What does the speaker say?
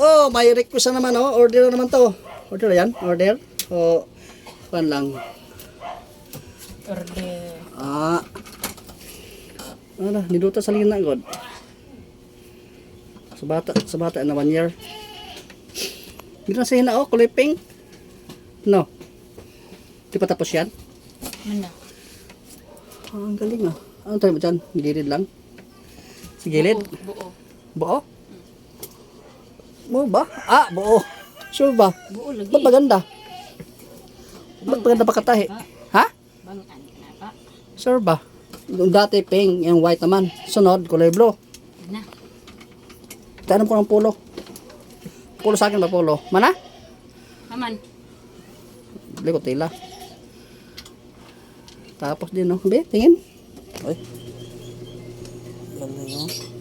Oh, may request na naman oh. Order na naman to. Order yan, order. So, pan lang. Order. Ah. Ano, niluto sa lina god. Sa bata, sa bata na one year. Hindi na sihina oh, kulay pink. No. Di pa tapos yan? Mana? Ah, ang galing ah. Ano tayo mo dyan? Gilid lang? Sa gilid? Buo. Buo? Buo ba? Ah, buo. Sure ba? Buo lagi. Ba't maganda? Ba't maganda pa katahi? Ha? Bang ani ka na pa. Sure ba? Yung dati pink, yung white naman. Sunod, kulay blue. Na. Tanong ko ng pulo. Pulo sa akin ba pulo? Mana? Haman. Bili ko tila. Tapos din, no? Be, tingin. Ay. Galing, no?